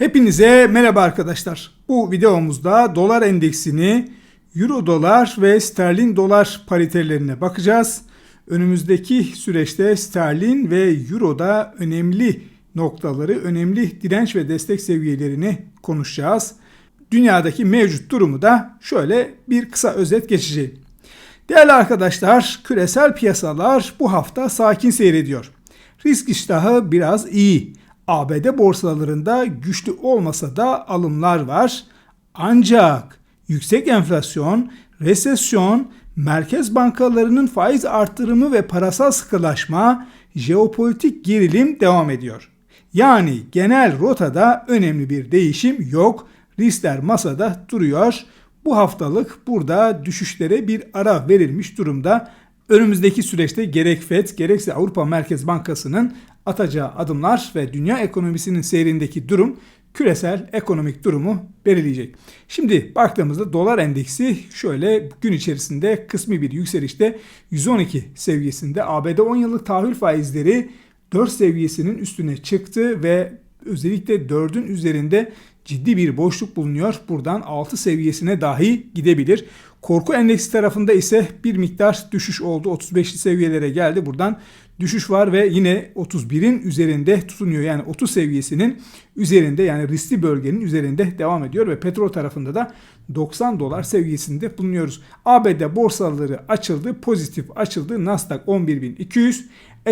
Hepinize merhaba arkadaşlar. Bu videomuzda dolar endeksini, euro dolar ve sterlin dolar paritelerine bakacağız. Önümüzdeki süreçte sterlin ve euroda önemli noktaları, önemli direnç ve destek seviyelerini konuşacağız. Dünyadaki mevcut durumu da şöyle bir kısa özet geçeceğim. Değerli arkadaşlar, küresel piyasalar bu hafta sakin seyrediyor. Risk iştahı biraz iyi. ABD borsalarında güçlü olmasa da alımlar var. Ancak yüksek enflasyon, resesyon, merkez bankalarının faiz artırımı ve parasal sıkılaşma, jeopolitik gerilim devam ediyor. Yani genel rotada önemli bir değişim yok. Riskler masada duruyor. Bu haftalık burada düşüşlere bir ara verilmiş durumda. Önümüzdeki süreçte gerek FED gerekse Avrupa Merkez Bankası'nın atacağı adımlar ve dünya ekonomisinin seyrindeki durum küresel ekonomik durumu belirleyecek. Şimdi baktığımızda dolar endeksi şöyle gün içerisinde kısmi bir yükselişte 112 seviyesinde ABD 10 yıllık tahvil faizleri 4 seviyesinin üstüne çıktı ve özellikle 4'ün üzerinde ciddi bir boşluk bulunuyor. Buradan 6 seviyesine dahi gidebilir. Korku endeksi tarafında ise bir miktar düşüş oldu. 35'li seviyelere geldi. Buradan düşüş var ve yine 31'in üzerinde tutunuyor. Yani 30 seviyesinin üzerinde yani riskli bölgenin üzerinde devam ediyor ve petrol tarafında da 90 dolar seviyesinde bulunuyoruz. ABD borsaları açıldı, pozitif açıldı. Nasdaq 11.200,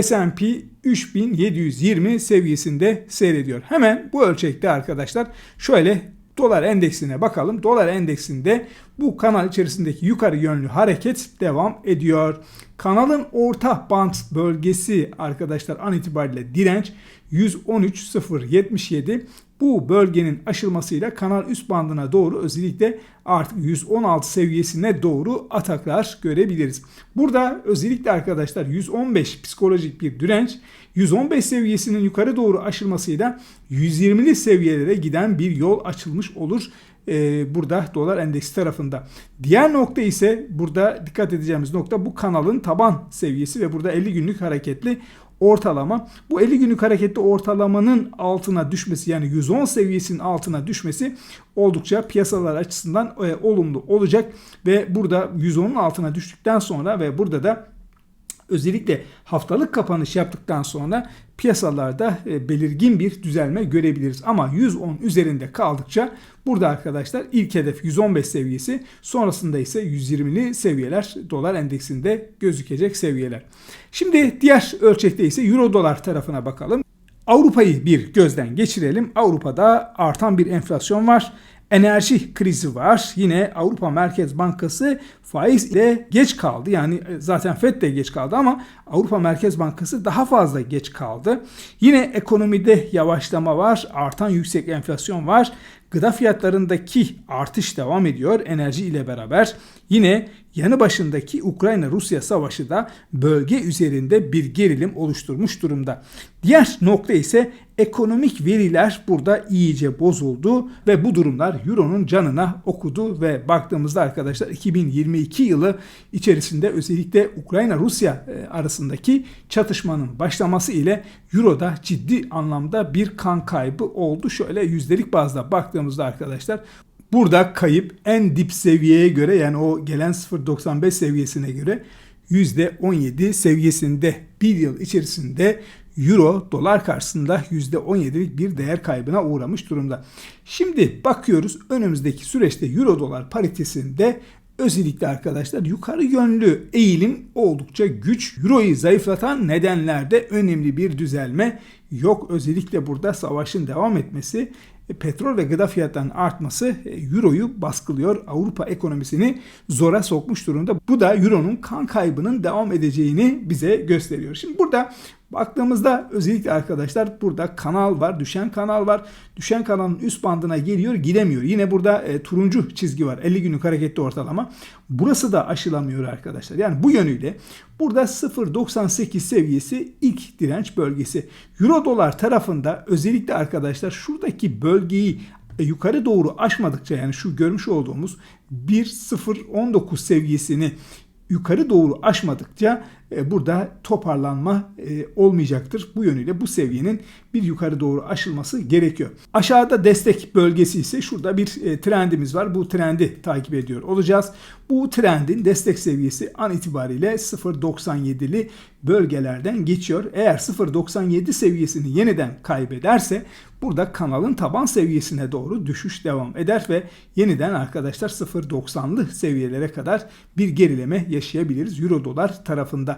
S&P 3720 seviyesinde seyrediyor. Hemen bu ölçekte arkadaşlar şöyle dolar endeksine bakalım. Dolar endeksinde bu kanal içerisindeki yukarı yönlü hareket devam ediyor. Kanalın orta band bölgesi arkadaşlar an itibariyle direnç 113.077. Bu bölgenin aşılmasıyla kanal üst bandına doğru özellikle artık 116 seviyesine doğru ataklar görebiliriz. Burada özellikle arkadaşlar 115 psikolojik bir direnç 115 seviyesinin yukarı doğru aşılmasıyla 120'li seviyelere giden bir yol açılmış olur e, burada dolar endeksi tarafında. Diğer nokta ise burada dikkat edeceğimiz nokta bu kanalın taban seviyesi ve burada 50 günlük hareketli ortalama. Bu 50 günlük hareketli ortalamanın altına düşmesi yani 110 seviyesinin altına düşmesi oldukça piyasalar açısından e, olumlu olacak ve burada 110'un altına düştükten sonra ve burada da özellikle haftalık kapanış yaptıktan sonra piyasalarda e, belirgin bir düzelme görebiliriz. Ama 110 üzerinde kaldıkça burada arkadaşlar ilk hedef 115 seviyesi sonrasında ise 120'li seviyeler dolar endeksinde gözükecek seviyeler. Şimdi diğer ölçekte ise euro dolar tarafına bakalım. Avrupa'yı bir gözden geçirelim. Avrupa'da artan bir enflasyon var enerji krizi var. Yine Avrupa Merkez Bankası faiz ile geç kaldı. Yani e, zaten FED de geç kaldı ama Avrupa Merkez Bankası daha fazla geç kaldı. Yine ekonomide yavaşlama var, artan yüksek enflasyon var. Gıda fiyatlarındaki artış devam ediyor enerji ile beraber. Yine yanı başındaki Ukrayna-Rusya savaşı da bölge üzerinde bir gerilim oluşturmuş durumda. Diğer nokta ise ekonomik veriler burada iyice bozuldu ve bu durumlar Euro'nun canına okudu ve baktığımızda arkadaşlar 2022 yılı içerisinde özellikle Ukrayna-Rusya e, arasındaki çatışmanın başlaması ile Euro'da ciddi anlamda bir kan kaybı oldu. Şöyle yüzdelik bazda baktığımızda arkadaşlar Burada kayıp en dip seviyeye göre yani o gelen 0.95 seviyesine göre %17 seviyesinde bir yıl içerisinde Euro dolar karşısında %17'lik bir değer kaybına uğramış durumda. Şimdi bakıyoruz önümüzdeki süreçte Euro dolar paritesinde özellikle arkadaşlar yukarı yönlü eğilim oldukça güç. Euro'yu zayıflatan nedenlerde önemli bir düzelme yok. Özellikle burada savaşın devam etmesi e, petrol ve gıda fiyatlarının artması e, Euro'yu baskılıyor. Avrupa ekonomisini zora sokmuş durumda. Bu da Euro'nun kan kaybının devam edeceğini bize gösteriyor. Şimdi burada Baktığımızda özellikle arkadaşlar burada kanal var, düşen kanal var. Düşen kanalın üst bandına geliyor, gidemiyor. Yine burada e, turuncu çizgi var. 50 günlük hareketli ortalama. Burası da aşılamıyor arkadaşlar. Yani bu yönüyle burada 0.98 seviyesi ilk direnç bölgesi. Euro dolar tarafında özellikle arkadaşlar şuradaki bölgeyi e, yukarı doğru aşmadıkça yani şu görmüş olduğumuz 1.019 seviyesini yukarı doğru aşmadıkça burada toparlanma e, olmayacaktır. Bu yönüyle bu seviyenin bir yukarı doğru aşılması gerekiyor. Aşağıda destek bölgesi ise şurada bir e, trendimiz var. Bu trendi takip ediyor olacağız. Bu trendin destek seviyesi an itibariyle 0.97'li bölgelerden geçiyor. Eğer 0.97 seviyesini yeniden kaybederse burada kanalın taban seviyesine doğru düşüş devam eder ve yeniden arkadaşlar 0.90'lı seviyelere kadar bir gerileme yaşayabiliriz Euro dolar tarafında.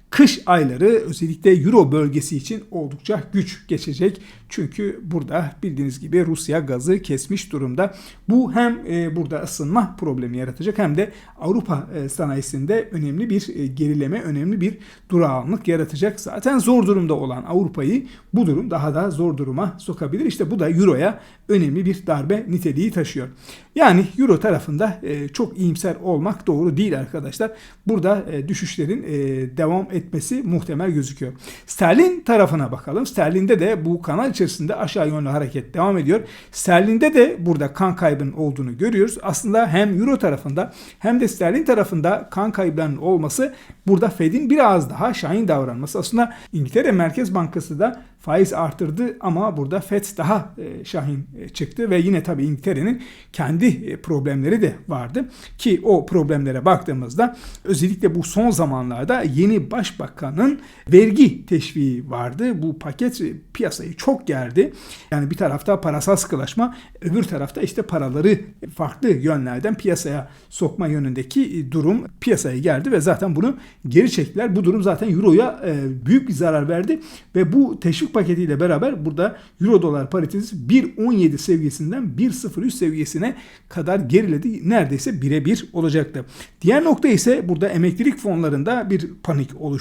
Kış ayları özellikle Euro bölgesi için oldukça güç geçecek. Çünkü burada bildiğiniz gibi Rusya gazı kesmiş durumda. Bu hem e, burada ısınma problemi yaratacak hem de Avrupa e, sanayisinde önemli bir e, gerileme, önemli bir durağanlık yaratacak. Zaten zor durumda olan Avrupa'yı bu durum daha da zor duruma sokabilir. İşte bu da Euro'ya önemli bir darbe niteliği taşıyor. Yani Euro tarafında çok iyimser olmak doğru değil arkadaşlar. Burada düşüşlerin devam etmesi muhtemel gözüküyor. Sterlin tarafına bakalım. Sterlinde de bu kanal içerisinde aşağı yönlü hareket devam ediyor. Sterlinde de burada kan kaybının olduğunu görüyoruz. Aslında hem Euro tarafında hem de sterlin tarafında kan kaybının olması burada Fed'in biraz daha şahin davranması. Aslında İngiltere Merkez Bankası da faiz arttırdı ama burada FED daha e, şahin e, çıktı ve yine tabii İngiltere'nin kendi e, problemleri de vardı ki o problemlere baktığımızda özellikle bu son zamanlarda yeni başbakanın vergi teşviği vardı. Bu paket piyasayı çok gerdi. Yani bir tarafta parasal sıkılaşma, öbür tarafta işte paraları farklı yönlerden piyasaya sokma yönündeki durum piyasaya geldi ve zaten bunu geri çektiler. Bu durum zaten Euro'ya büyük bir zarar verdi ve bu teşvik paketiyle beraber burada euro dolar paritesi 1.17 seviyesinden 1.03 seviyesine kadar geriledi. Neredeyse birebir olacaktı. Diğer nokta ise burada emeklilik fonlarında bir panik oluştu.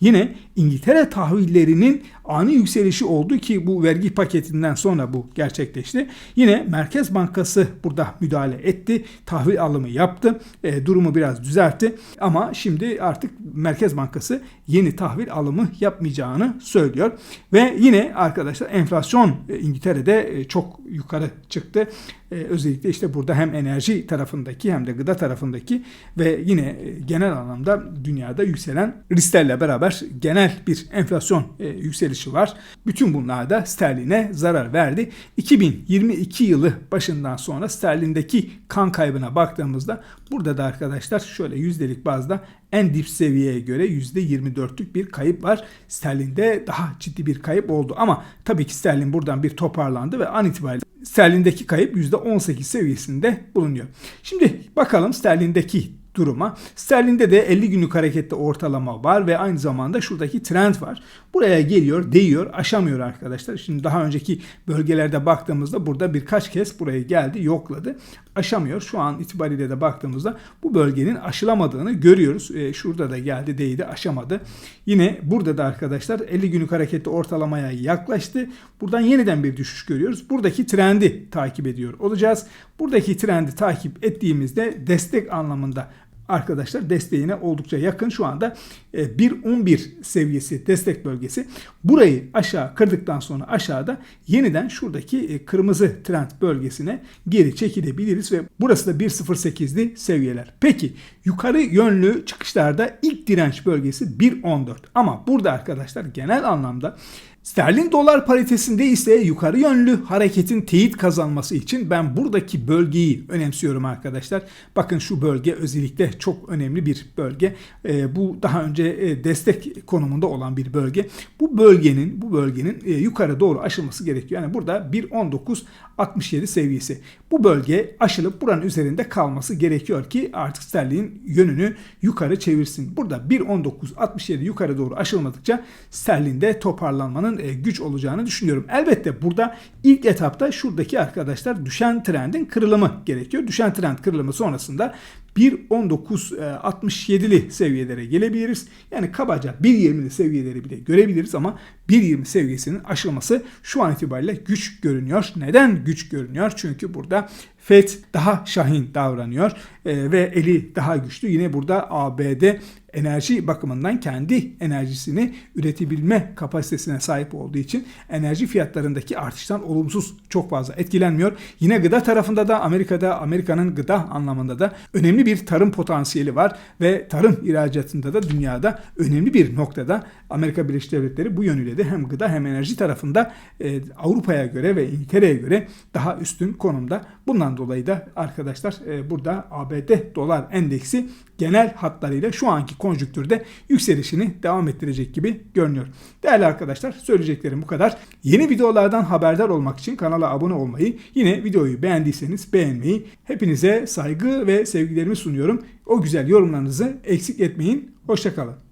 Yine İngiltere tahvillerinin ani yükselişi oldu ki bu vergi paketinden sonra bu gerçekleşti. Yine Merkez Bankası burada müdahale etti. Tahvil alımı yaptı. E, durumu biraz düzeltti. Ama şimdi artık Merkez Bankası yeni tahvil alımı yapmayacağını söylüyor. Ve yine arkadaşlar enflasyon e, İngiltere'de e, çok yukarı çıktı. E, özellikle işte burada hem enerji tarafındaki hem de gıda tarafındaki ve yine genel anlamda dünyada yükselen risklerle beraber genel bir enflasyon yükselişi var. Bütün bunlar da sterline zarar verdi. 2022 yılı başından sonra sterlindeki kan kaybına baktığımızda burada da arkadaşlar şöyle yüzdelik bazda en dip seviyeye göre %24'lük bir kayıp var. Sterlinde daha ciddi bir kayıp oldu ama tabii ki sterlin buradan bir toparlandı ve an itibariyle sterlindeki kayıp %18 seviyesinde bulunuyor. Şimdi bakalım sterlindeki duruma. Sterlinde de 50 günlük harekette ortalama var ve aynı zamanda şuradaki trend var. Buraya geliyor, değiyor, aşamıyor arkadaşlar. Şimdi daha önceki bölgelerde baktığımızda burada birkaç kez buraya geldi, yokladı. Aşamıyor. Şu an itibariyle de baktığımızda bu bölgenin aşılamadığını görüyoruz. E, şurada da geldi, değdi, aşamadı. Yine burada da arkadaşlar 50 günlük harekette ortalamaya yaklaştı. Buradan yeniden bir düşüş görüyoruz. Buradaki trendi takip ediyor olacağız. Buradaki trendi takip ettiğimizde destek anlamında arkadaşlar desteğine oldukça yakın. Şu anda 1.11 e, seviyesi destek bölgesi. Burayı aşağı kırdıktan sonra aşağıda yeniden şuradaki e, kırmızı trend bölgesine geri çekilebiliriz ve burası da 1.08'li seviyeler. Peki yukarı yönlü çıkışlarda ilk direnç bölgesi 1.14 ama burada arkadaşlar genel anlamda Sterlin dolar paritesinde ise yukarı yönlü hareketin teyit kazanması için ben buradaki bölgeyi önemsiyorum arkadaşlar. Bakın şu bölge özellikle çok önemli bir bölge. E, bu daha önce e, destek konumunda olan bir bölge. Bu bölgenin bu bölgenin e, yukarı doğru aşılması gerekiyor. Yani burada 1.19.67 seviyesi. Bu bölge aşılıp buranın üzerinde kalması gerekiyor ki artık sterlin yönünü yukarı çevirsin. Burada 1.19.67 yukarı doğru aşılmadıkça sterlinde toparlanmanın e, güç olacağını düşünüyorum. Elbette burada ilk etapta şuradaki arkadaşlar düşen trendin kırılımı gerekiyor. Düşen trend kırılımı sonrasında 1.19.67'li seviyelere gelebiliriz. Yani kabaca 1.20'li seviyeleri bile görebiliriz ama 1.20 seviyesinin aşılması şu an itibariyle güç görünüyor. Neden güç görünüyor? Çünkü burada FED daha şahin davranıyor e, ve eli daha güçlü. Yine burada ABD enerji bakımından kendi enerjisini üretebilme kapasitesine sahip olduğu için enerji fiyatlarındaki artıştan olumsuz çok fazla etkilenmiyor. Yine gıda tarafında da Amerika'da Amerika'nın gıda anlamında da önemli önemli bir tarım potansiyeli var ve tarım ihracatında da dünyada önemli bir noktada Amerika Birleşik Devletleri bu yönüyle de hem gıda hem enerji tarafında e, Avrupa'ya göre ve İngiltere'ye göre daha üstün konumda. Bundan dolayı da arkadaşlar e, burada ABD dolar endeksi genel hatlarıyla şu anki konjüktürde yükselişini devam ettirecek gibi görünüyor. Değerli arkadaşlar söyleyeceklerim bu kadar. Yeni videolardan haberdar olmak için kanala abone olmayı, yine videoyu beğendiyseniz beğenmeyi, hepinize saygı ve sevgilerimi sunuyorum. O güzel yorumlarınızı eksik etmeyin. Hoşçakalın.